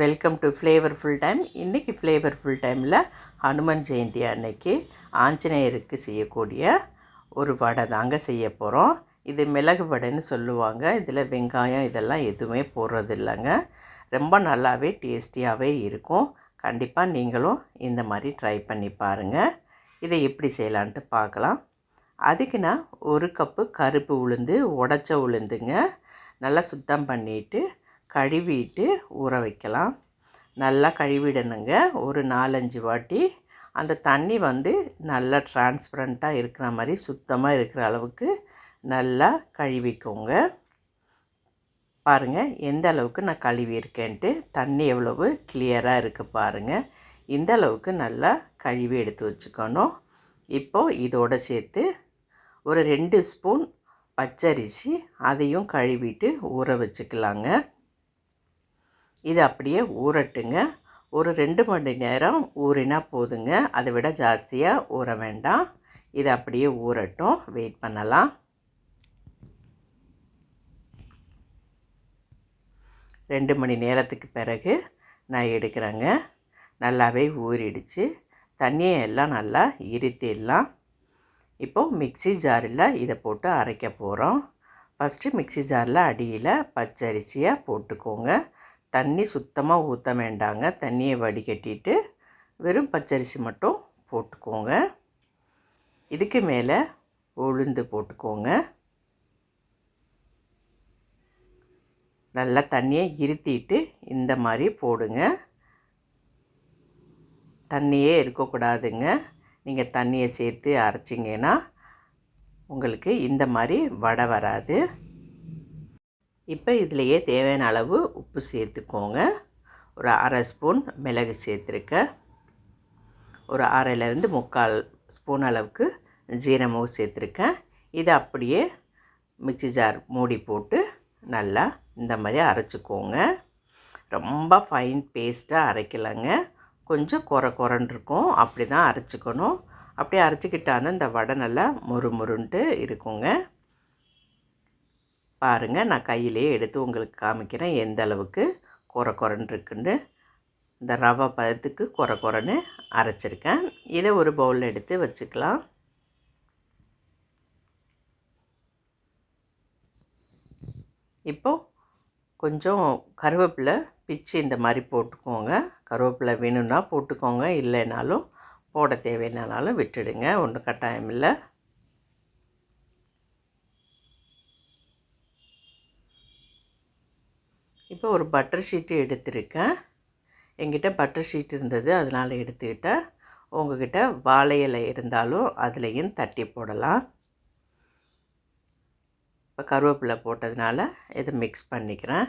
Welcome to flavourful time இன்றைக்கி flavourful டைமில் ஹனுமன் ஜெயந்தி அன்னைக்கு ஆஞ்சநேயருக்கு செய்யக்கூடிய ஒரு வடை தாங்க செய்ய போகிறோம் இது மிளகு வடைன்னு சொல்லுவாங்க. இதில் வெங்காயம் இதெல்லாம் எதுவுமே போடுறது இல்லைங்க ரொம்ப நல்லாவே டேஸ்டியாகவே இருக்கும். கண்டிப்பாக நீங்களும் இந்த மாதிரி ட்ரை பண்ணி பாருங்கள் இதை எப்படி செய்யலான்ட்டு பார்க்கலாம். அதுக்கு நான் ஒரு கப்பு கருப்பு உளுந்து உடச்ச உளுந்துங்க. நல்லா சுத்தம் பண்ணிவிட்டு கழுவிட்டு ஊற வைக்கலாம். நல்லா கழுவிடணுங்க. ஒரு நாலஞ்சு வாட்டி. அந்த தண்ணி வந்து நல்லா டிரான்ஸ்பரண்ட்டாக இருக்கிற மாதிரி சுத்தமாக இருக்கிற அளவுக்கு நல்லா கழுவிக்கோங்க. பாருங்கள் எந்த அளவுக்கு நான் கழுவி இருக்கேன்ட்டு தண்ணி எவ்வளவு கிளியராக இருக்குது பாருங்கள் இந்த அளவுக்கு நல்லா கழுவி எடுத்து வச்சுக்கணும். இப்போது இதோடு சேர்த்து ஒரு ரெண்டு ஸ்பூன் பச்சரிசி அதையும் கழுவிட்டு ஊற வச்சுக்கலாங்க. இது அப்படியே ஊறட்டுங்க. ஒரு ரெண்டு மணி நேரம் ஊறினா போதுங்க. அதை விட ஜாஸ்தியாக ஊற வேண்டாம். இது அப்படியே ஊறட்டும். வெயிட் பண்ணலாம். ரெண்டு மணி நேரத்துக்கு பிறகு நான் எடுக்கிறேங்க. நல்லாவே ஊறிடுச்சு. தண்ணியை எல்லாம் நல்லா இருத்திடலாம். இப்போது மிக்சி ஜாரில் இதை போட்டு அரைக்க போகிறோம் ஃபஸ்ட்டு மிக்சி ஜாரில் அடியில் பச்சரிசியாக போட்டுக்கோங்க. தண்ணி சுத்தமாக ஊற்ற வேண்டாங்க. தண்ணியை வடிகட்டிட்டு வெறும் பச்சரிசி மட்டும் போட்டுக்கோங்க. இதுக்கு மேலே உளுந்து போட்டுக்கோங்க. நல்லா தண்ணியை இருத்திட்டு இந்த மாதிரி போடுங்க. தண்ணியே இருக்கக்கூடாதுங்க. நீங்கள் தண்ணியை சேர்த்து அரைச்சிங்கன்னா உங்களுக்கு இந்த மாதிரி வடை வராது. இப்போ இதுலேயே தேவையான அளவு உப்பு சேர்த்துக்கோங்க. ஒரு அரை ஸ்பூன் மிளகு சேர்த்துருக்கேன் ஒரு அரைலேருந்து முக்கால் ஸ்பூன் அளவுக்கு ஜீரமும் சேர்த்துருக்கேன் இதை அப்படியே மிக்சி ஜார் மூடி போட்டு நல்லா இந்த மாதிரி அரைச்சிக்கோங்க. ரொம்ப ஃபைன் பேஸ்ட்டாக அரைக்கலைங்க. கொஞ்சம் குறை குறன்னு இருக்கும். அப்படி தான் அரைச்சிக்கணும். அப்படியே அரைச்சிக்கிட்டால் தான் இந்த வடை நல்லா முறு முருன்ட்டு இருக்குங்க. பாருங்கள் நான் கையிலே எடுத்து உங்களுக்கு காமிக்கிறேன். எந்த அளவுக்கு குறை குறைன்னு இருக்குன்னு. இந்த ரவை பதத்துக்கு குறை குறைன்னு அரைச்சிருக்கேன். இதை ஒரு பவுலில் எடுத்து வச்சுக்கலாம். இப்போது கொஞ்சம் கருவேப்பிலை பிச்சு இந்த மாதிரி போட்டுக்கோங்க. கருவேப்பிலை வேணும்னா போட்டுக்கோங்க. இல்லைனாலும் போட தேவையில்லைனாலும் விட்டுடுங்க. ஒன்றும் கட்டாயம் இல்லை. இப்போ ஒரு பட்டர் ஷீட்டு எடுத்திருக்கேன். எங்கிட்ட பட்டர் ஷீட் இருந்தது அதனால் எடுத்துக்கிட்டேன். உங்ககிட்ட வாழை இலை இருந்தாலும் அதுலேயும் தட்டி போடலாம். இப்போ கருவேப்பிலை போட்டதுனால இதை மிக்ஸ் பண்ணிக்கிறேன்.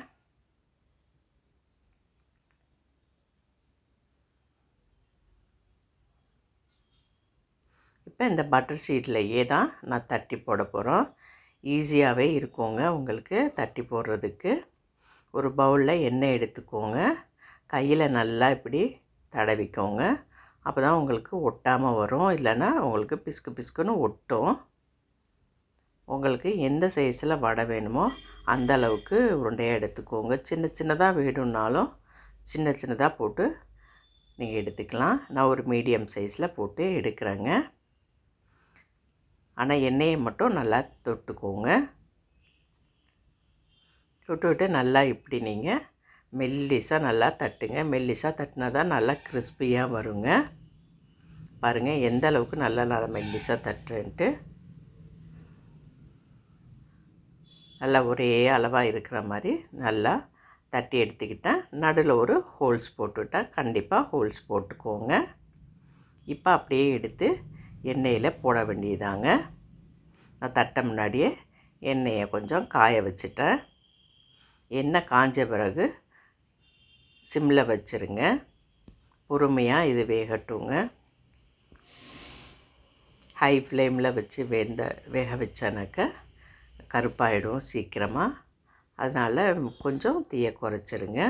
இப்போ இந்த பட்டர் ஷீட்லையே தான் நான் தட்டி போட போகிறோம் ஈஸியாகவே இருக்குங்க உங்களுக்கு தட்டி போடுறதுக்கு. ஒரு பவுலில் எண்ணெய் எடுத்துக்கோங்க. கையில் நல்லா இப்படி தடவிக்கோங்க. அப்போ தான் உங்களுக்கு ஒட்டாமல் வரும். இல்லைன்னா உங்களுக்கு பிஸ்கு பிஸ்குன்னு ஒட்டும். உங்களுக்கு எந்த சைஸில் வடை வேணுமோ அந்த அளவுக்கு உருண்டையாக எடுத்துக்கோங்க. சின்ன சின்னதாக வேணும்னாலும் சின்ன சின்னதாக போட்டு நீங்கள் எடுத்துக்கலாம். நான் ஒரு மீடியம் சைஸில் போட்டு எடுக்கிறேங்க. ஆனால் எண்ணெயை மட்டும் நல்லா தொட்டுக்கோங்க. தொட்டுவிட்டு நல்லா இப்படி நீங்கள் மெல்லிஸாக நல்லா தட்டுங்க. மெல்லிஸாக தட்டினா தான் நல்லா கிறிஸ்பியாக வருங்க. பாருங்கள் எந்த அளவுக்கு நல்லா நல்லா மெல்லிஸாக தட்டுறேன்ட்டு. நல்லா ஒரே அளவாக இருக்கிற மாதிரி நல்லா தட்டி எடுத்துக்கிட்டேன் நடுவில் ஒரு ஹோல்ஸ் போட்டுவிட்டேன் கண்டிப்பாக ஹோல்ஸ் போட்டுக்கோங்க. இப்போ அப்படியே எடுத்து எண்ணெயில் போட வேண்டியதாங்க. நான் தட்ட முன்னாடியே எண்ணெயை கொஞ்சம் காய வச்சுட்டேன். எண்ணெய் காஞ்ச பிறகு சிம்மில் வச்சுருங்க. பொறுமையாக இது வேகட்டுங்க. ஹை ஃப்ளேமில் வச்சு வெந்த வேக வச்சானாக்க கருப்பாயிடும் சீக்கிரமாக அதனால் கொஞ்சம் தீயை குறைச்சிருங்க.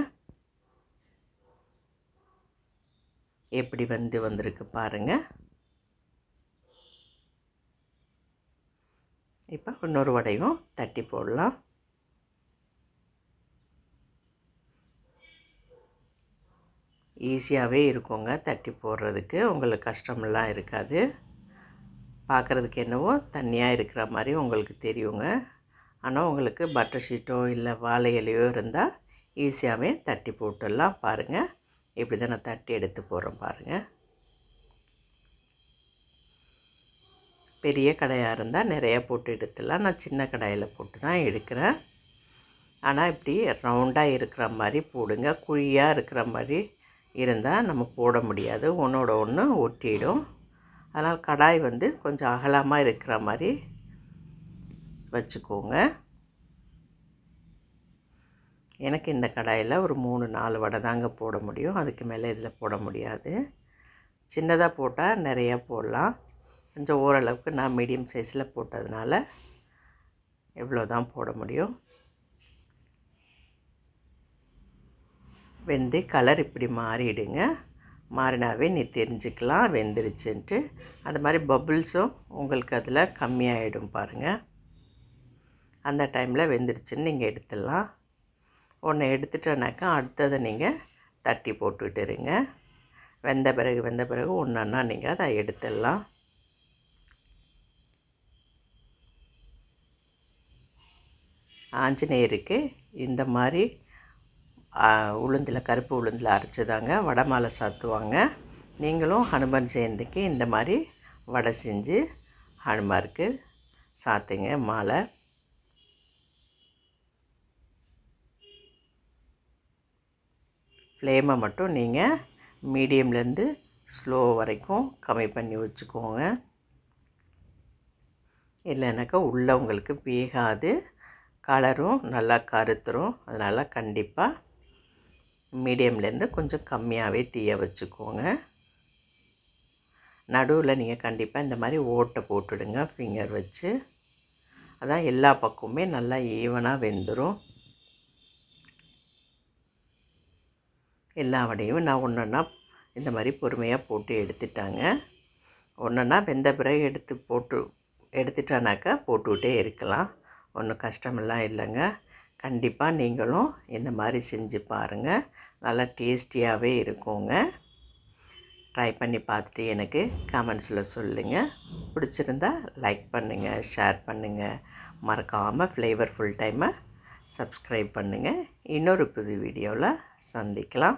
எப்படி வந்து வந்திருக்கு பாருங்கள் இப்போ இன்னொரு வடையும் தட்டி போடலாம். ஈஸியாகவே இருக்குங்க. தட்டி போடுறதுக்கு உங்களுக்கு கஷ்டமெல்லாம் இருக்காது. பார்க்குறதுக்கு என்னவோ தண்ணியாக இருக்கிற மாதிரி உங்களுக்கு தெரியுங்க. ஆனால் உங்களுக்கு பட்டர் ஷீட்டோ இல்லை வாழை இலையோ இருந்தால் ஈஸியாகவே தட்டி போட்டுடலாம் பாருங்கள் இப்படி தான் நான் தட்டி எடுத்து போடுறேன் பாருங்கள் பெரிய கடையாக இருந்தால் நிறையா போட்டு எடுத்துடலாம். நான் சின்ன கடாயில் போட்டு தான் எடுக்கிறேன். ஆனால் இப்படி ரவுண்டாக இருக்கிற மாதிரி போடுங்க. குழியாக இருக்கிற மாதிரி இருந்தால் நம்ம போட முடியாது. ஒன்றோட ஒன்று ஒட்டிடும். அதனால் கடாய் வந்து கொஞ்சம் அகலமாக இருக்கிற மாதிரி வச்சுக்கோங்க. எனக்கு இந்த கடாயில் ஒரு மூணு நாலு வடை தாங்க போட முடியும். அதுக்கு மேலே இதில் போட முடியாது. சின்னதாக போட்டால் நிறையா போடலாம். கொஞ்சம் ஓரளவுக்கு நான் மீடியம் சைஸில் போட்டதுனால எவ்வளோ தான் போட முடியும். வெந்து கலர் இப்படி மாறிடுங்க. மாறினாவே நீ தெரிஞ்சுக்கலாம் வெந்துருச்சுன்ட்டு. அது மாதிரி பபுள்ஸும் உங்களுக்கு அதில் கம்மியாகிடும் பாருங்கள் அந்த டைமில் வெந்துருச்சுன்னு நீங்கள் எடுத்துடலாம். ஒன்று எடுத்துட்டோன்னாக்கா அடுத்ததை நீங்கள் தட்டி போட்டுட்டுருங்க வெந்த பிறகு வெந்த பிறகு ஒன்றா நீங்கள் அதை எடுத்துடலாம். ஆஞ்சநேயருக்கு இந்த மாதிரி உளுந்தில் கருப்பு உளுந்தில் அரைச்சி தாங்க வடை மாலை சாத்துவாங்க. நீங்களும் ஹனுமன் ஜெயந்திக்கு இந்த மாதிரி வடை செஞ்சு ஹனுமாருக்கு சாத்துங்க மாலை. ஃப்ளேமை மட்டும் நீங்கள் மீடியம்லேருந்து ஸ்லோ வரைக்கும் கம்மி பண்ணி வச்சுக்கோங்க. இல்லைனாக்கா உள்ளே உங்களுக்கு வேகாது. கலரும் நல்லா கருத்துரும். அதனால் கண்டிப்பாக மீடியம்லேருந்து கொஞ்சம் கம்மியாகவே தீய வச்சுக்கோங்க. நடுவில் நீங்கள் கண்டிப்பாக இந்த மாதிரி ஓட்டை போட்டுடுங்க ஃபிங்கர் வச்சு. அதான் எல்லா பக்கமுமே நல்லா ஈவனாக வெந்துடும் எல்லா வடையும் நான் ஒன்றா இந்த மாதிரி பொறுமையாக போட்டு எடுத்துட்டாங்க. ஒன்றா வெந்த பிறகு எடுத்து போட்டு எடுத்துட்டானாக்கா போட்டுக்கிட்டே இருக்கலாம். ஒன்றும் கஷ்டமெல்லாம் இல்லைங்க. கண்டிப்பாக நீங்களும் இந்த மாதிரி செஞ்சு பாருங்கள் நல்லா டேஸ்டியாகவே இருக்குங்க. ட்ரை பண்ணி பார்த்துட்டு எனக்கு கமெண்ட்ஸில் சொல்லுங்கள் பிடிச்சிருந்தா லைக் பண்ணுங்கள் ஷேர் பண்ணுங்கள் மறக்காமல் ஃப்ளேவர் ஃபுல் டைமை சப்ஸ்கிரைப் பண்ணுங்கள் இன்னொரு புது வீடியோவில் சந்திக்கலாம்.